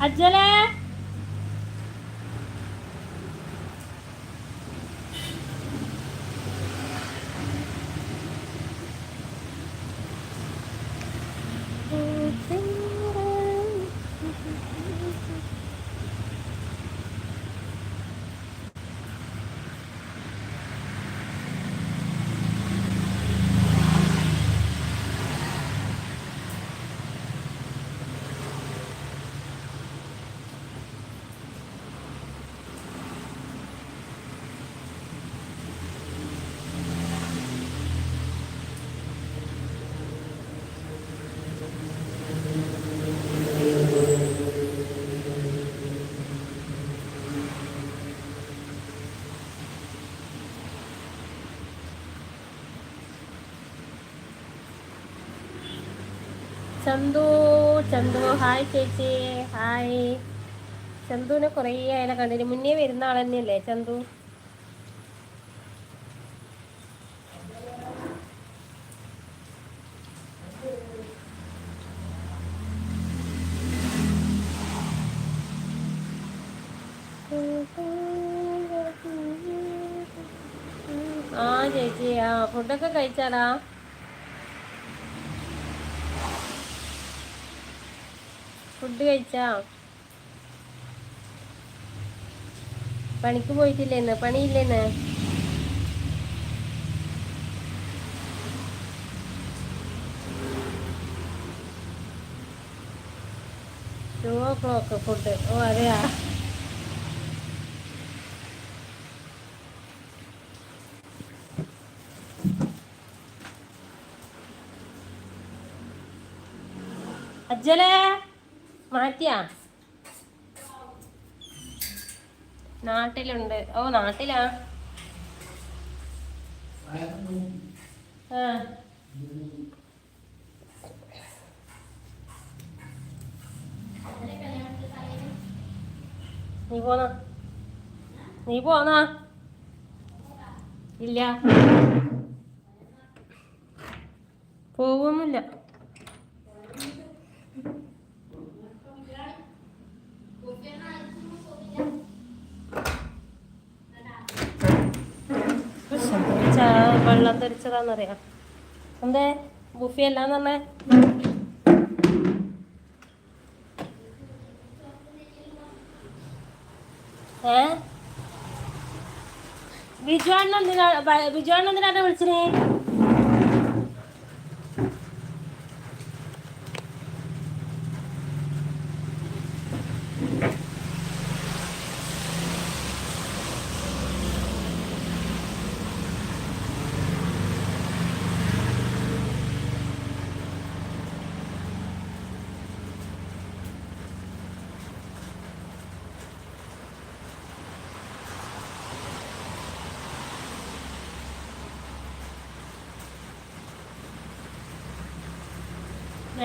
അജ്ജലേ Chandu Chandu. Hi ചേച്ചി. Hi ചന്തുവിനെ കുറേ അയല കണ്ടിന് മുന്നേ വരുന്ന ആൾ തന്നെയല്ലേ ചന്തു? ആ ചേച്ചി. ആ ഫുഡൊക്കെ കഴിച്ചാടാ ഫുഡ് കഴിച്ചാ? പണിക്ക് പോയിട്ടില്ലേന്ന്? പണിയില്ലേന്ന്? ടു ഓ ക്ലോക്ക് ഫുഡ് ഓ അതെയാ അജ്ജലേ മാറ്റിയാ? നാട്ടിലുണ്ട്. ഓ നാട്ടിലാ? ആ. നീ പോന്ന? നീ പോന്ന? ഇല്ല. പോവൊന്നുമില്ല. വെള്ളം തെറിച്ചതാന്നറിയാം എന്തേ? ബുഫി എല്ലാം പറഞ്ഞേ. ഏ? ബിജു അണ്ണ എന്തിനാ വിളിച്ചിനെ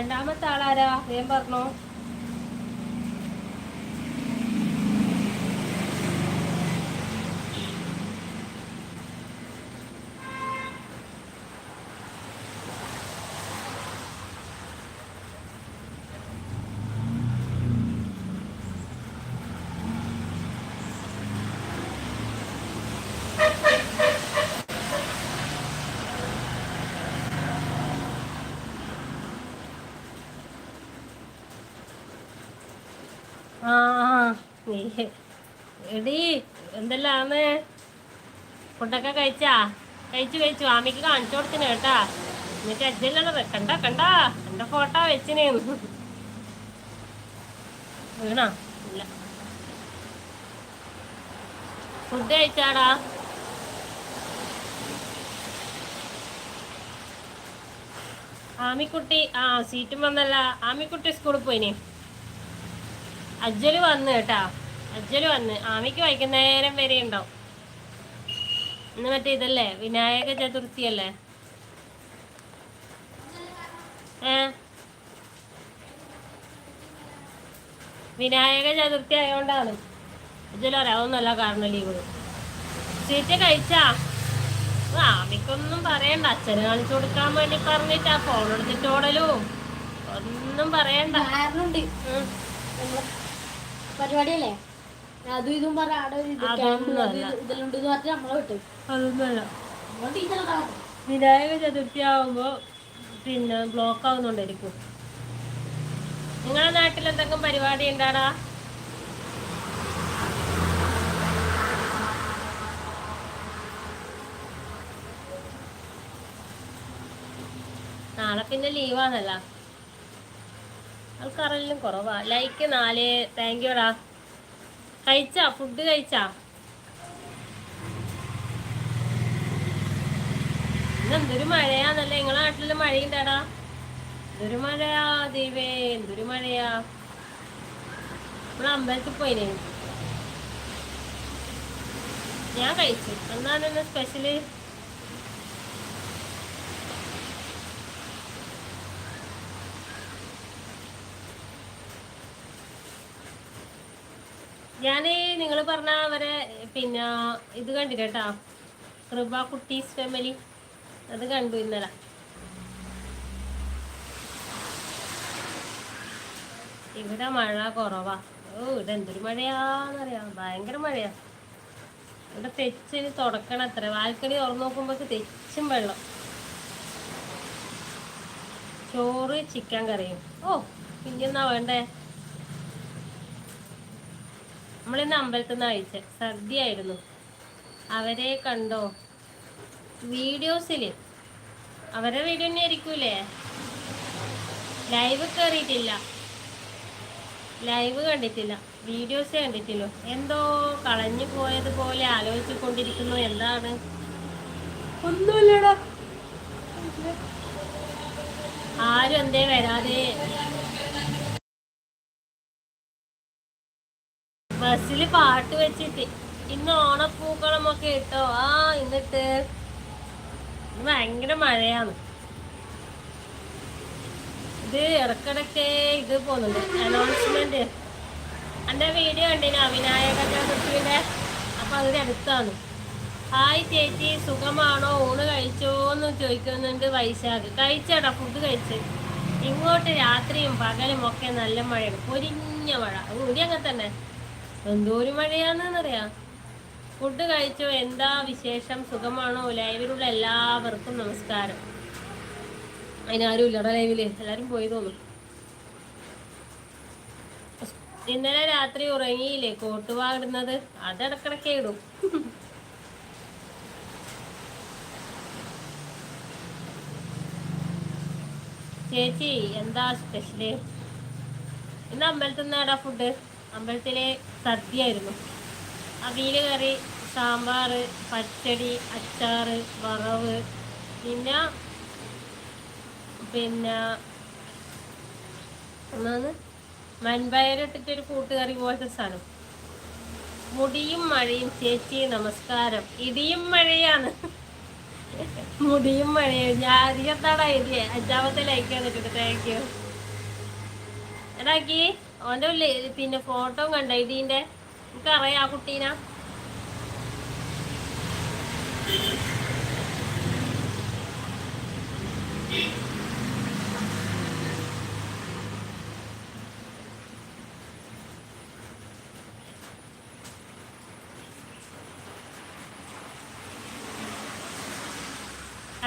രണ്ടാമത്തെ ആളാരാ? വേഗം പറഞ്ഞോ ആ നീ- എടി എന്തെല്ലാന്ന്? ഫുഡൊക്കെ കഴിച്ചാ? കഴിച്ചു കഴിച്ചു. ആമിക്ക് കാണിച്ചു കൊടുത്തിന് കേട്ടാ. എന്നിട്ട് അജ്ജല്ലത് കണ്ട കണ്ട. എന്റെ ഫോട്ടോ വെച്ചിനേന്ന് വീണാ? ഇല്ല. ഫുഡ് കഴിച്ചാടാ? ആമിക്കുട്ടി ആ സീറ്റും വന്നല്ല. ആമിക്കുട്ടി സ്കൂളിൽ പോയിനി. അജ്ജൽ വന്നു കേട്ടാ. അജ്ജൽ വന്ന്. ആമിക്ക് വൈകുന്നേരം വരെ ഉണ്ടാവും. ഇന്ന് മറ്റേ ഇതല്ലേ? വിനായക ചതുർത്ഥി അല്ലേ ഏ? വിനായക ചതുർത്ഥി ആയതുകൊണ്ടാണ് അജ്ജൽ അറിയാവുന്നല്ല കാരണം ലീവ്. സീറ്റ് കഴിച്ചാ? ആമിക്കൊന്നും പറയണ്ട. അച്ഛന് കാണിച്ചു കൊടുക്കാൻ വേണ്ടി പറഞ്ഞിട്ടാ ഫോൺ എടുത്തിട്ടോടലോ ഒന്നും പറയണ്ട. പരിപാടിയല്ലേ? അതും ഇതും പറഞ്ഞ അവിടെ ഒരു ഇത് ക്യാമ്പ് അത് ഇത് ഇതിലുണ്ട് എന്ന് പറഞ്ഞ് നമ്മളെ വിട്ടു. അതൊന്നുമല്ല നമ്മൾ ടീച്ചറെ വിനായക ചതുർത്ഥി ആവുമ്പോ പിന്നെ ബ്ലോക്ക് ആവുന്നുണ്ടായിരിക്കും. നിങ്ങളുടെ നാട്ടിൽ എന്തെങ്കിലും പരിപാടി ഉണ്ടാടാ? നാളെ പിന്നെ ലീവാണല്ല ആൾക്കാരെല്ലാം കുറവാ. ലൈക്ക് നാല് താങ്ക് യുടാ കഴിച്ചാ? ഫുഡ് കഴിച്ചാ? എന്തൊരു മഴയാന്നല്ലേ? നിങ്ങളെ നാട്ടിൽ മഴയുണ്ടാടാ? എന്തൊരു മഴയാ ദൈവേ എന്തൊരു മഴയാ? നമ്മളെ അമ്പലത്തിൽ പോയിനെ. ഞാൻ കഴിച്ചു. എന്താണ് സ്പെഷ്യൽ ഞാൻ നിങ്ങൾ പറഞ്ഞ അവരെ പിന്നെ ഇത് കണ്ടിട്ടാ കൃപ കുട്ടീസ് ഫാമിലി അത് കണ്ടു ഇന്നലെ. ഇവിടെ മഴ കുറവാ. ഓ ഇവിടെ എന്തൊരു മഴയാന്നറിയാം? ഭയങ്കര മഴയാ. ഇവിടെ തെച്ച് തുടക്കണം അത്ര. വാൽക്കണി തുറന്നു നോക്കുമ്പോഴേക്ക് തെച്ചും വെള്ളം. ചോറ് ചിക്കൻ കറിയും. ഓ പിന്നെന്നാ വേണ്ടേ? നമ്മളിന്ന് അമ്പലത്തിൽ നിന്ന് അയച്ച. സദ്യയായിരുന്നു. അവരെ കണ്ടോ? വീഡിയോസിൽ അവരെ വീഡിയോ തന്നെ ആയിരിക്കൂലേ? ലൈവ് കയറിയിട്ടില്ല ലൈവ് കണ്ടിട്ടില്ല. വീഡിയോസ് കണ്ടിട്ടില്ലോ. എന്തോ കളഞ്ഞു പോയതുപോലെ ആലോചിച്ചു കൊണ്ടിരിക്കുന്നു എന്താണ്? ഒന്നുമില്ലടാ. ആരും എന്തേ വരാതെ ബസ്സിൽ പാട്ട് വെച്ചിട്ട്. ഇന്ന് ഓണപ്പൂക്കളമൊക്കെ ഇട്ടോ? ആ എന്നിട്ട് ഭയങ്കര മഴയാണ്. ഇത് ഇടക്കിടക്ക് ഇത് പോകുന്നുണ്ട്. അനൗൺസ്മെന്റ് എന്റെ വീഡിയോ കണ്ടിനാ വിനായക ചതുർത്ഥിയുടെ? അപ്പൊ അതിന് അടുത്താണ്. ഹായ് ചേച്ചി സുഖമാണോ? ഊണ് കഴിച്ചോന്ന് ചോദിക്കുന്നുണ്ട് വൈശാഖ്. കഴിച്ചേടാ ഫുഡ് കഴിച്ച്. ഇങ്ങോട്ട് രാത്രിയും പകലും ഒക്കെ നല്ല മഴയാണ്. പൊരിഞ്ഞ മഴ. ഇവിടെ അങ്ങനെ തന്നെ. എന്തോരു മഴയാണെന്നറിയാം. ഫുഡ് കഴിച്ചോ? എന്താ വിശേഷം? സുഖമാണോ? ലൈവിലുള്ള എല്ലാവർക്കും നമസ്കാരം. അതിനാരും ഇല്ലടാ ലൈവിൽ? എല്ലാവരും പോയി തോന്നും. ഇന്നലെ രാത്രി ഉറങ്ങിയില്ലേ? കോട്ടുവാടുന്നത് അത് ഇടക്കിടക്കേ ഇടും. ചേച്ചി എന്താ സ്പെഷ്യൽ ഇന്ന് അമ്പലത്തിൽ നിന്നാടാ ഫുഡ്? അമ്പലത്തിലെ സദ്യയായിരുന്നു. അവിയൽ കറി സാമ്പാർ പച്ചടി അച്ചാർ വറവ് പിന്നെ പിന്നെ ഒന്നാണ് മൺപയറിട്ടിട്ടൊരു കൂട്ടുകറി പോലത്തെ സാധനം. മുടിയും മഴയും ചേച്ചി നമസ്കാരം. ഇടിയും മഴയാണ്. മുടിയും മഴയും. ഞാൻ അധികത്താടാ എഴുതിയേ അഞ്ചാമത്തെ ലൈക്ക് ചെയ്തിട്ടുണ്ട് താങ്ക് യു എടാക്കി ഓന്റെ പിന്നെ ഫോട്ടോ കണ്ട? ഇടീന്റെ എനിക്കറിയാം ആ കുട്ടീനാ.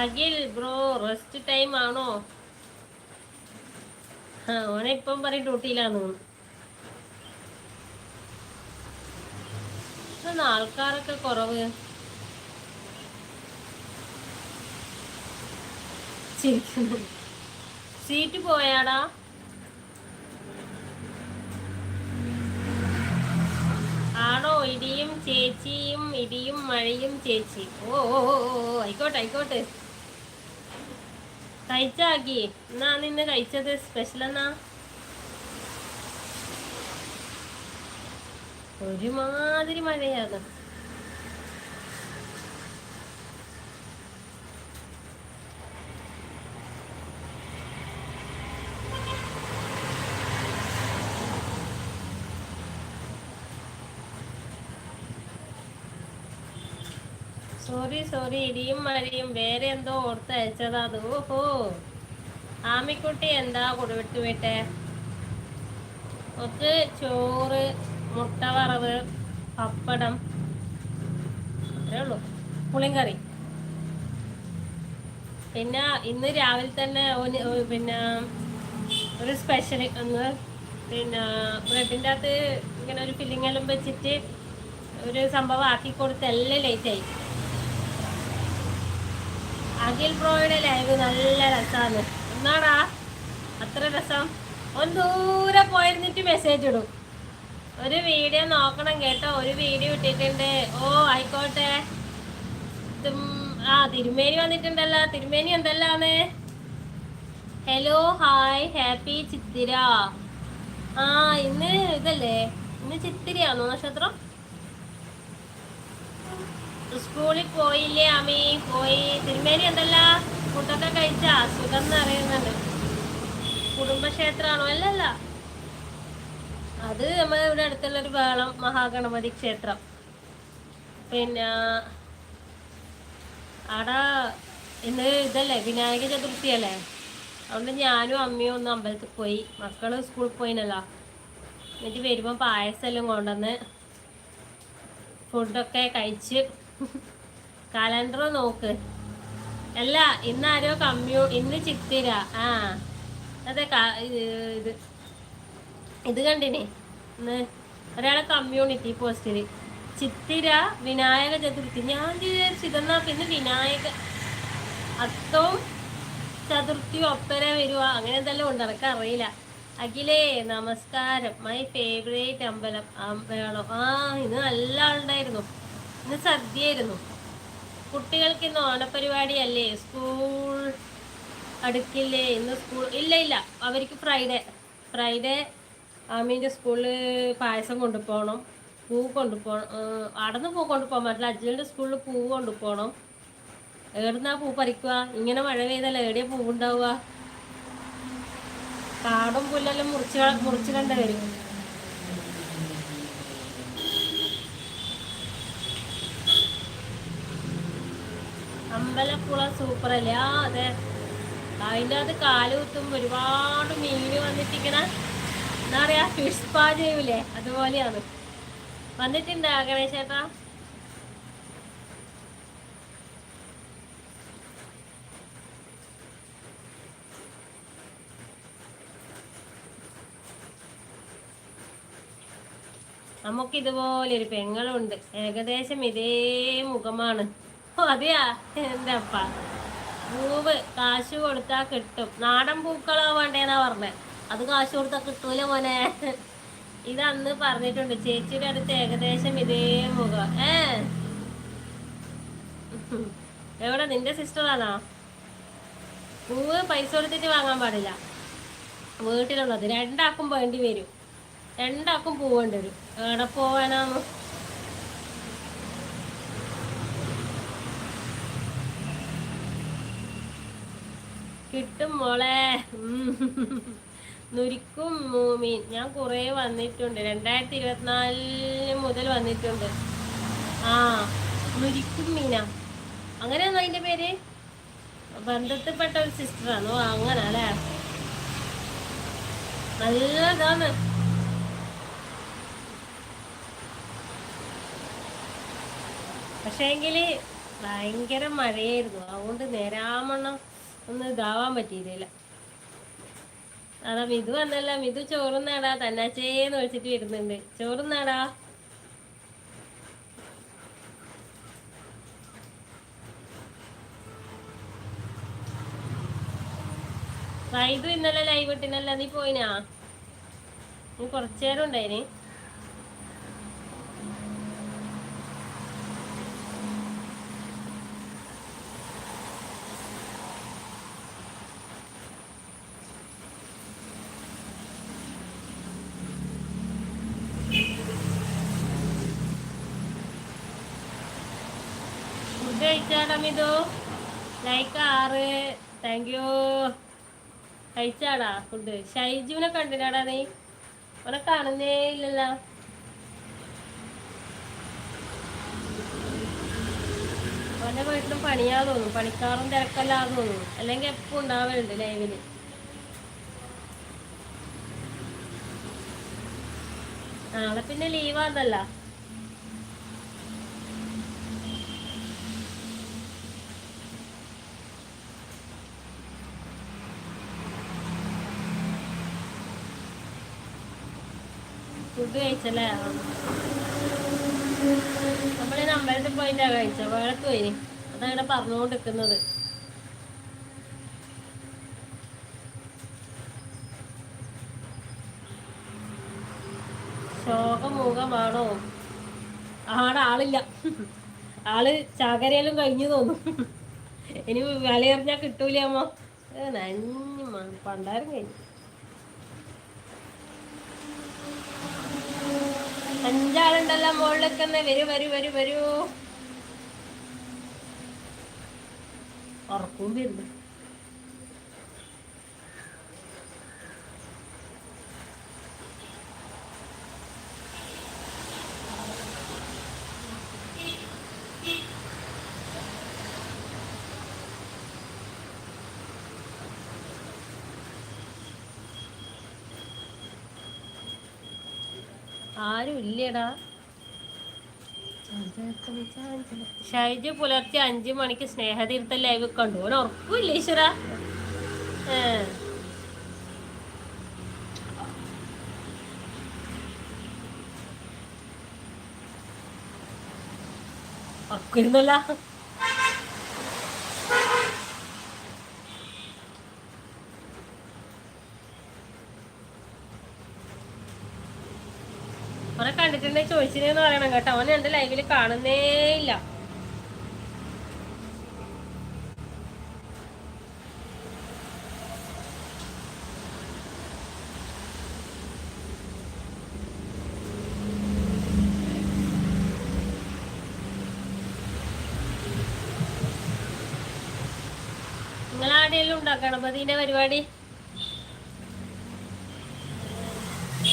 അഖിൽ ബ്രോ റെസ്റ്റ് ടൈം ആണോ? ആ ഓനെ ഇപ്പം പറയും ഡ്യൂട്ടിയിലാന്ന് ഇന്ന് ആൾക്കാരൊക്കെ കുറവ്. ചിരിക്കുന്നു സീറ്റ് പോയാടാ. ആണോ? ഇടിയും ചേച്ചിയും ഇടിയും മഴയും ചേച്ചി. ഓ ഓ, ഓ ആയിക്കോട്ടെ ആയിക്കോട്ടെ. കഴിച്ചാക്കി. എന്നാ നിന്ന് കഴിച്ചത്? സ്പെഷ്യൽ എന്നാ? ഒരുമാതിരി മഴയാണ് സോറി സോറി ഇടിയും മഴയും വേറെ എന്തോ ഓർത്ത് അയച്ചതാ. അത് ഓഹോ. ആമിക്കുട്ടി എന്താ കൊടുവിട്ട് വിട്ടേ? ഒക്കെ ചോറ് മുട്ട വറവ് പപ്പടം അത്രേ ഉള്ളൂ. പുളിങ്കറി. പിന്നെ ഇന്ന് രാവിലെ തന്നെ പിന്നെ ഒരു സ്പെഷ്യൽ ഒന്ന് പിന്നെ ബ്രെഡിന്റെ അകത്ത് ഇങ്ങനെ ഒരു ഫില്ലിംഗ് എല്ലാം വെച്ചിട്ട് ഒരു സംഭവം ആക്കി കൊടുത്ത് എല്ലാം ലേറ്റായി അഖിൽ ബ്രോയുടെ ലൈവ് നല്ല രസമാണ് എന്നാടാ? അത്ര രസം? ഒന്ന് ദൂരെ പോയിരുന്നിട്ട് മെസ്സേജ് ഇടും. ഒരു വീഡിയോ നോക്കണം കേട്ടോ. ഒരു വീഡിയോ ഇട്ടിട്ടുണ്ട്. ഓ ആയിക്കോട്ടെ. ആ തിരുമേനി വന്നിട്ടുണ്ടല്ലോ. തിരുമേനി എന്തെല്ലാന്ന്? Hello hi happy Chithira. ആ ഇന്ന് ഇതല്ലേ? ഇന്ന് ചിത്തിരയാണോ നക്ഷത്രം? സ്കൂളിൽ പോയില്ലേ അമ്മി? പോയി. തിരുമേനി എന്തല്ല? ഫുഡൊക്കെ കഴിച്ചാ? സുഖം എന്ന് അറിയുന്നുണ്ട് കുടുംബക്ഷേത്രമാണോ? അല്ലല്ല. അത് നമ്മുടെ ഇവിടെ അടുത്തുള്ള ഒരു വേളം മഹാഗണപതി ക്ഷേത്രം. പിന്നെ ആടാ ഇന്ന് ഇതല്ലേ? വിനായക ചതുർത്ഥി അല്ലേ? അതുകൊണ്ട് ഞാനും അമ്മയും ഒന്ന് അമ്പലത്തിൽ പോയി. മക്കൾ സ്കൂളിൽ പോയിനല്ലോ. എന്നിട്ട് വരുമ്പോൾ പായസമെല്ലാം കൊണ്ടുവന്ന് ഫുഡൊക്കെ കഴിച്ച് കലണ്ടർ നോക്ക്. അല്ല ഇന്നാരോ കമ്മ്യൂ ഇന്ന് ചിത്തിര. ആ അതെ ഇത്. ഇത് കണ്ടിനേ? ഒരാളെ കമ്മ്യൂണിറ്റി പോസ്റ്റിൽ ചിത്തിര വിനായക ചതുർത്ഥി. ഞാൻ വിചാരിച്ചു ഇതെന്നാ പിന്നെ വിനായക. അത്തവും ചതുർത്ഥിയും ഒപ്പന വരുക അങ്ങനെ എന്തെല്ലാം ഉണ്ട്? അറിയില്ല. അഖിലേ നമസ്കാരം. മൈ ഫേവറേറ്റ് അമ്പലം. അമ്പലം ആ ഇന്ന് നല്ല ആളുണ്ടായിരുന്നു. ഇന്ന് സദ്യയായിരുന്നു. കുട്ടികൾക്ക് ഇന്ന് ഓണപരിപാടിയല്ലേ? സ്കൂൾ അടുക്കില്ലേ? ഇന്ന് സ്കൂൾ ഇല്ല ഇല്ല. അവർക്ക് ഫ്രൈഡേ ഫ്രൈഡേ ആമീന്റെ സ്കൂളിൽ പായസം കൊണ്ടുപോകണം പൂ കൊണ്ടുപോകണം അടന്ന് പൂ കൊണ്ടുപോകാൻ പറ്റില്ല. അജ്ജലിന്റെ സ്കൂളിൽ പൂ കൊണ്ടുപോകണം. എവിടുന്നാ പൂ പറിക്കുക? ഇങ്ങനെ മഴ പെയ്താൽ എവിടെയാ പൂ ഉണ്ടാവുക? കാടും പുല്ലെല്ലാം മുറിച്ച് മുറിച്ച് കണ്ട വരും. അമ്പലപ്പുള സൂപ്പർ അല്ലേ? ആ അതെ. അതിന്റെ അത് കാൽ കുത്തുമ്പോൾ ഒരുപാട് മീന് വന്നിട്ടിങ്ങനെ എന്താ പറയാ ഫിഷ് സ്പാ അതുപോലെയാണ്. വന്നിട്ടുണ്ട് ഗണേശേട്ടാ. നമുക്ക് ഇതുപോലെ ഒരു പെങ്ങളുണ്ട്. ഏകദേശം ഇതേ മുഖമാണ്. അതെയാ? എന്താപ്പാ? പൂവ് കാശ് കൊടുത്താ കിട്ടും. നാടൻ പൂക്കളോ വേണ്ടേന്നാ പറഞ്ഞേ. അത് കാശ് കൊടുത്താ കിട്ടൂല മോനെ. ഇത് അന്ന് പറഞ്ഞിട്ടുണ്ട് ചേച്ചിയുടെ അടുത്ത് ഏകദേശം ഇതേ മുഖം. ഏ? എവിടെ? നിന്റെ സിസ്റ്ററാണോ പൂവ് പൈസ കൊടുത്തിട്ട് വാങ്ങാൻ പാടില്ല. വീട്ടിലുള്ളത്. രണ്ടാക്കും വേണ്ടി വരും. രണ്ടാക്കും പോവേണ്ടി വരും. എവിടെ പോവാനാന്ന് കിട്ടും മോളെ. നുരിക്കും മൂമീൻ. ഞാൻ കുറേ വന്നിട്ടുണ്ട്. രണ്ടായിരത്തി ഇരുപത്തിനാലിന് മുതൽ വന്നിട്ടുണ്ട്. ആ നുരിക്കും മീന. അങ്ങനെയാണോ അതിന്റെ പേര്? ബന്ധത്തിൽപ്പെട്ട ഒരു സിസ്റ്ററാണോ. അങ്ങനെ അല്ലേ നല്ലതാണ് പക്ഷേങ്കിൽ ഭയങ്കര മഴയായിരുന്നു. അതുകൊണ്ട് നേരാമണ്ണം ഒന്ന് ഇതാവാൻ പറ്റിയില്ല. അതാ മിതു വന്നല്ല. മിതു ചോറുന്നാടാ. തന്നാച്ചേന്ന് വിളിച്ചിട്ട് വരുന്നുണ്ട്. ചോറുന്നാടാ. വൈദു ഇന്നലെ ലൈവ് ഇട്ടിനല്ല. നീ പോയിനാ? നീ കുറച്ചേരം ഉണ്ടായിന്. ഫുഡ് കഴിച്ചാടാ മിതു ലൈക്ക് ആറ്. താങ്ക് യു കഴിച്ചാടാ ഫുഡ്. ഷൈജുവിനെ കണ്ടിനാടാ നീ? അവനെ കാണുന്നേ ഇല്ലല്ലോ. അവന്റെ വീട്ടിലും പണിയാ തോന്നും പണിക്കാറും തിരക്കല്ലാ തോന്നും അല്ലെങ്കിൽ എപ്പോ ഉണ്ടാവലുണ്ട് ലൈവിൽ നാളെ പിന്നെ ലീവാന്നല്ല ഫുഡ് കഴിച്ചല്ലേ? നമ്മളീ അമ്പലത്തിൽ പോയിട്ടാ കഴിച്ച. വേളക്ക് പോയിന്. അതങ്ങനെ പറഞ്ഞുകൊണ്ടിരിക്കുന്നത്. ശോകമുഖമാണോ? ആടെ ആളില്ല. ആൾ ചാകരയിലും കഴിഞ്ഞു തോന്നും. ഇനി വിലയെറിഞ്ഞാ കിട്ടൂല അമ്മ. ഏ, നഞ്ഞു മ- പണ്ടാരം കഴിഞ്ഞു. അഞ്ചാളുണ്ടല്ലോ മുകളിലൊക്കെ വരൂ വരൂ വരൂ വരൂ. ഉറക്കും വരുന്നു. ആരും ഇല്ലടാ ഷൈജു പുലർച്ചെ അഞ്ചു മണിക്ക് സ്നേഹതീർത്ഥ ലൈവ് കണ്ടു. ഓൻ ഉറപ്പില്ല ഈശ്വര. ഉറക്കിരുന്നല്ല. അവനെ കണ്ടിട്ടുണ്ടെങ്കിൽ ചോദിച്ചിരുന്നു പറയണം കേട്ടോ. അവൻ എന്റെ ലൈവിൽ കാണുന്നേ ഇല്ല. നിങ്ങളാടെയെല്ലാം ഉണ്ടോ ഗണപതിന്റെ പരിപാടി.